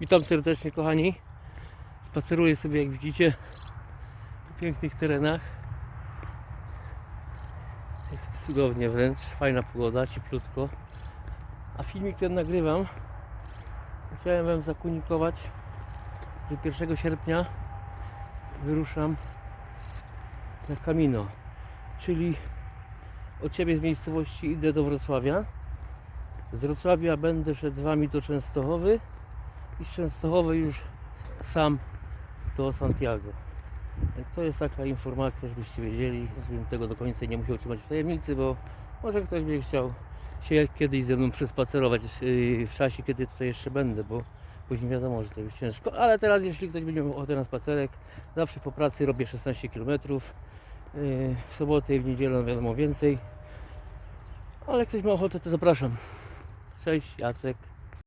Witam serdecznie kochani. Spaceruję sobie jak widzicie po pięknych terenach. Jest cudownie wręcz, fajna pogoda, cieplutko. A filmik ten nagrywam. Chciałem Wam zakomunikować, że 1 sierpnia wyruszam na Camino, czyli od Ciebie z miejscowości idę do Wrocławia. Z Wrocławia będę szedł z Wami do Częstochowy i z Częstochowy już sam do Santiago. To jest taka informacja, żebyście wiedzieli, żebym tego do końca nie musiał trzymać w tajemnicy, bo może ktoś będzie chciał się kiedyś ze mną przespacerować yy, w czasie, kiedy tutaj jeszcze będę, bo później wiadomo, że to już ciężko. Ale teraz, jeśli ktoś będzie miał ochotę na spacerek, zawsze po pracy robię 16 km. Yy, W sobotę i w niedzielę wiadomo więcej. Ale jak ktoś ma ochotę, to zapraszam. Cześć, Jacek.